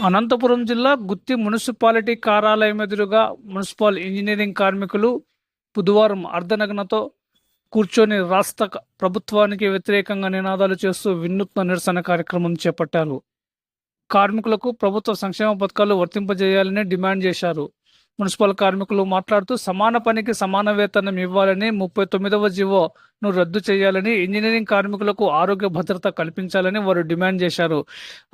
అనంతపురం జిల్లా గుత్తి మున్సిపాలిటీ కార్యాలయం ఎదురుగా మున్సిపల్ ఇంజనీరింగ్ కార్మికులు బుధవారం అర్ధనగ్నతో కూర్చొని రాష్ట్ర ప్రభుత్వానికి వ్యతిరేకంగా నినాదాలు చేస్తూ వినూత్న నిరసన కార్యక్రమం చేపట్టారు. కార్మికులకు ప్రభుత్వ సంక్షేమ పథకాలు వర్తింపజేయాలని డిమాండ్ చేశారు. మున్సిపల్ కార్మికులు మాట్లాడుతూ సమాన పనికి సమాన వేతనం ఇవ్వాలని ముప్పై తొమ్మిదవ జీవోను రద్దు చేయాలని ఇంజనీరింగ్ కార్మికులకు ఆరోగ్య భద్రత కల్పించాలని వారు డిమాండ్ చేశారు.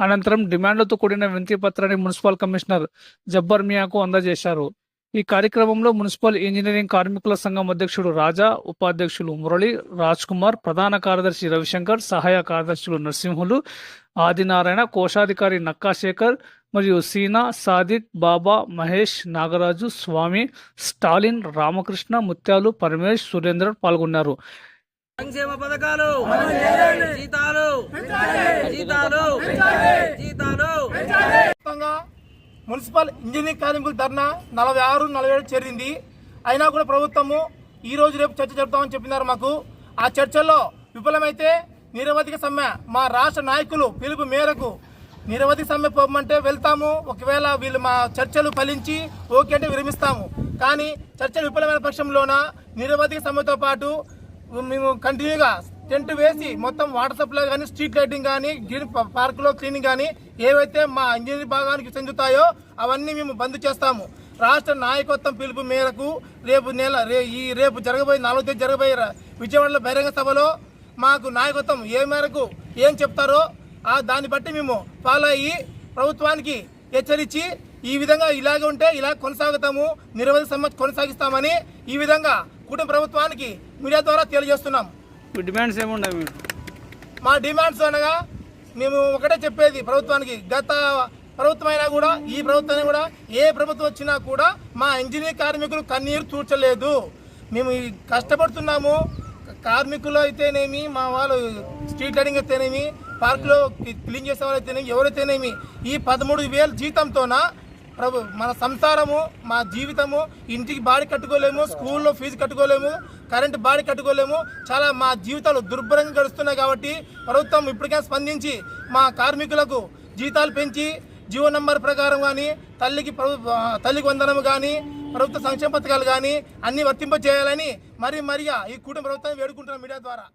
అనంతరం డిమాండ్లతో కూడిన వినతి పత్రాన్ని మున్సిపల్ కమిషనర్ జబ్బర్ మియాకు అందజేశారు. ఈ కార్యక్రమంలో మున్సిపల్ ఇంజనీరింగ్ కార్మికుల సంఘం అధ్యక్షుడు రాజా ఉపాధ్యక్షులు మురళి రాజ్ కుమార్ ప్రధాన కార్యదర్శి రవిశంకర్ సహాయ కార్యదర్శులు నరసింహులు ఆదినారాయణ కోశాధికారి నక్కాశేఖర్ మరియు సీనా సాదిక్ బాబా మహేష్ నాగరాజు స్వామి స్టాలిన్ రామకృష్ణ ముత్యాలు పరమేష్ సురేందర్ పాల్గొన్నారు. సంక్షేమ పథకాలు! జీతాలు! జీతాలు! జీతాలు! మున్సిపల్ ఇంజనీరింగ్ కార్మికుల ధర్నా నలభై ఆరు నలభై ఏడు చేరింది. అయినా కూడా ప్రభుత్వము ఈ రోజు రేపు చర్చ జరుపుతామని చెప్పినారు మాకు. ఆ చర్చల్లో విఫలమైతే నిరవధిక సమ్మె. మా రాష్ట్ర నాయకులు పిలుపు మేరకు నిరవధి సమ్మె పోమంటే వెళ్తాము. ఒకవేళ వీళ్ళు మా చర్చలు ఫలించి ఓకే అంటే విరమిస్తాము. కానీ చర్చలు విఫలమైన పక్షంలోన నిరవధి సమ్మెతో పాటు మేము కంటిన్యూగా టెంట్ వేసి మొత్తం వాటర్ సప్లై కానీ స్ట్రీట్ లైటింగ్ కానీ గ్రీన్ పార్కులో క్లీనింగ్ కానీ ఏవైతే మా ఇంజనీరింగ్ భాగానికి చెందుతాయో అవన్నీ మేము బంద్ చేస్తాము. రాష్ట్ర నాయకత్వం పిలుపు మేరకు రేపు నెల రే ఈ రేపు జరగబోయే నాలుగో తేదీ జరగబోయే విజయవాడలో బహిరంగ సభలో మాకు నాయకత్వం ఏ మేరకు ఏం చెప్తారో దాన్ని బట్టి మేము ఫాలో అయ్యి ప్రభుత్వానికి హెచ్చరించి ఈ విధంగా ఇలాగే ఉంటే ఇలా కొనసాగుతాము నిరవధి సమ్మె కొనసాగిస్తామని ఈ విధంగా కుటుంబ ప్రభుత్వానికి మీడియా ద్వారా తెలియజేస్తున్నాం. మీ డిమాండ్స్ ఏమున్నాయి మా డిమాండ్స్ అనగా మేము ఒకటే చెప్పేది ప్రభుత్వానికి గత ప్రభుత్వం అయినా కూడా ఈ ప్రభుత్వం కూడా ఏ ప్రభుత్వం వచ్చినా కూడా మా ఇంజనీర్ కార్మికులు కన్నీరు తూర్చలేదు. మేము కష్టపడుతున్నాము కార్మికులు అయితేనేమి మా వాళ్ళు స్ట్రీట్ లైటింగ్ అయితేనేమి పార్కులో క్లీన్ చేసే వాళ్ళు అయితేనేమి ఎవరైతేనేమి ఈ పదమూడు వేల జీతంతోన ప్రభు మన సంసారము మా జీవితము ఇంటికి బాడీ కట్టుకోలేము స్కూల్లో ఫీజు కట్టుకోలేము కరెంటు బాడీ కట్టుకోలేము చాలా మా జీవితాలు దుర్భరంగా గడుస్తున్నాయి కాబట్టి ప్రభుత్వం ఇప్పటికే స్పందించి మా కార్మికులకు జీతాలు పెంచి జీవో నంబర్ ప్రకారం కానీ తల్లికి ప్రభు తల్లికి వందనము కానీ ప్రభుత్వ సంక్షేమ పథకాలు కానీ అన్ని వర్తింపజేయాలని మరి మరిగా ఈ కూటమి ప్రభుత్వాన్ని వేడుకుంటున్నాం మీడియా ద్వారా.